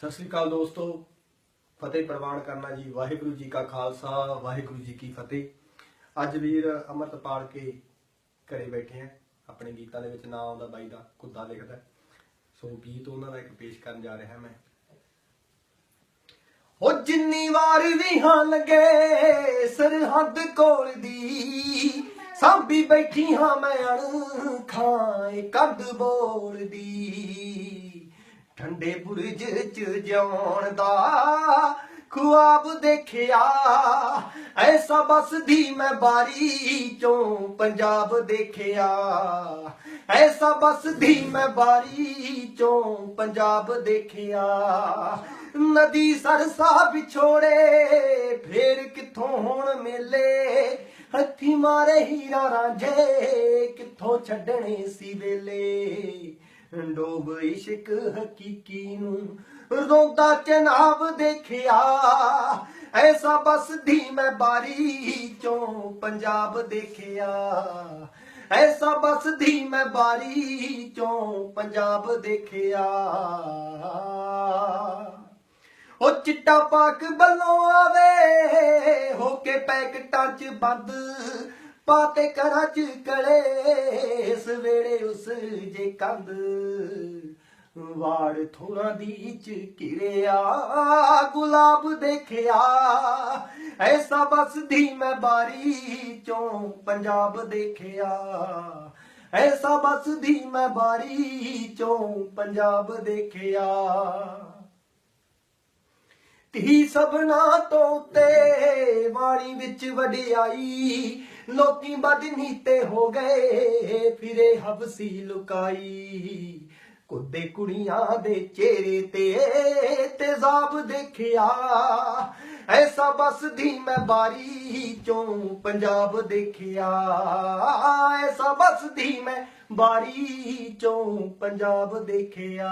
ਸਤਿ ਸ੍ਰੀ ਅਕਾਲ ਦੋਸਤੋ। ਫਤਿਹ ਪ੍ਰਵਾਨ ਕਰਨਾ ਜੀ। ਵਾਹਿਗੁਰੂ ਜੀ ਕਾ ਖਾਲਸਾ, ਵਾਹਿਗੁਰੂ ਜੀ ਕੀ ਫਤਿਹ। ਅੱਜ ਵੀਰ ਅਮਰਤਪਾਲ ਕੇ ਘਰੇ ਬੈਠੇ ਆ। ਆਪਣੇ ਗੀਤਾਂ ਦੇ ਵਿੱਚ ਨਾਮ ਆਉਂਦਾ, ਬਾਈ ਦਾ ਕੁੱਦਾ ਲਿਖਦਾ। ਸੋ ਗੀਤ ਉਹਨਾਂ ਦਾ ਇੱਕ ਪੇਸ਼ ਕਰਨ ਜਾ ਰਿਹਾ ਮੈਂ। ਉਹ ਜਿੰਨੀ ਵਾਰ ਵੀ ਹਾਂ ਲਗੇ ਸਰਹੱਦ ਕੋਲ ਦੀ, ਸਾਂਭੀ ਬੈਠੀ ਹਾਂ ਮੈਂ ਅਣ ਖਾਏ ਬੋਲਦੀ ਠੰਡੇ ਬੁਰਜ ਚ ਜਿਉਣ ਦਾ ਖੁਆਬ ਦੇਖਿਆ। ਐਸਾ ਬਸਦੀ ਮੈਂ ਬਾਰੀ ਚੋਂ ਪੰਜਾਬ ਦੇਖਿਆ। ਐਸਾ ਬਸਦੀ ਮੈਂ ਬਾਰੀ ਚੋਂ ਪੰਜਾਬ ਦੇਖਿਆ। ਨਦੀ ਸਰਸਾ ਵਿਛੋੜੇ, ਫੇਰ ਕਿੱਥੋਂ ਹੋਣ ਮੇਲੇ? ਹੱਥੀ ਮਾਰੇ ਹੀਰਾ ਰਾਂਝੇ, ਕਿੱਥੋਂ ਛੱਡਣੇ ਸੀ ਵੇਲੇ? ਡੋਬ ਇਸ਼ਕ ਹਕੀਕੀ ਨੂੰ ਰੋਂਦਾ ਚਨਾਬ ਦੇਖਿਆ। ਐਸਾ ਬਸਦੀ ਮੈਂ ਬਾਰੀ ਚੋਂ ਪੰਜਾਬ ਦੇਖਿਆ। ਐਸਾ ਬਸਦੀ ਮੈਂ ਬਾਰੀ ਚੋਂ ਪੰਜਾਬ ਦੇਖਿਆ। ਉਹ ਚਿੱਟਾ ਪਾਕ ਬੱਲੋਂ ਆਵੇ, ਹੋ ਕੇ ਪੈਕਟਾਂ 'ਚ ਬੰਦ ਪਾਤੇ ਕਰਾਂ 'ਚ ਕਲੇ ਸਵੇੜੇ ਉਸ ਜੇ ਕੰਦ ਵਾੜ ਥੋੜਾ ਦੀ ਚ ਕਿਰਿਆ ਗੁਲਾਬ ਦੇਖਿਆ। ਐਸਾ ਬਸਦੀ ਮੈਂ ਬਾਰੀ ਚੋਂ ਪੰਜਾਬ ਦੇਖਿਆ। ਐਸਾ ਬਸਦੀ ਮੈਂ ਬਾਰੀ ਚੋਂ ਪੰਜਾਬ ਦੇਖਿਆ। ਤੀ ਸਭਨਾ ਤੋਂ ਤੇ ਵਾਲੀ ਵਿੱਚ ਵਡਿਆਈ ਲੋਕੀ ਬਦਨੀਤੇ ਹੋ ਗਏ, ਫਿਰੇ ਹਬਸੀ ਲੁਕਾਈ। ਕੁੱਦੇ ਕੁੜੀਆਂ ਦੇ ਚਿਹਰੇ ਤੇ ਤੇਜ਼ਾਬ ਦੇਖਿਆ, ਐਸਾ ਬਸਦੀ ਮੈਂ ਬਾਰੀ ਚੋਂ ਪੰਜਾਬ ਦੇਖਿਆ। ਐਸਾ ਬਸਦੀ ਮੈਂ ਬਾਰੀ ਚੋਂ ਪੰਜਾਬ ਦੇਖਿਆ।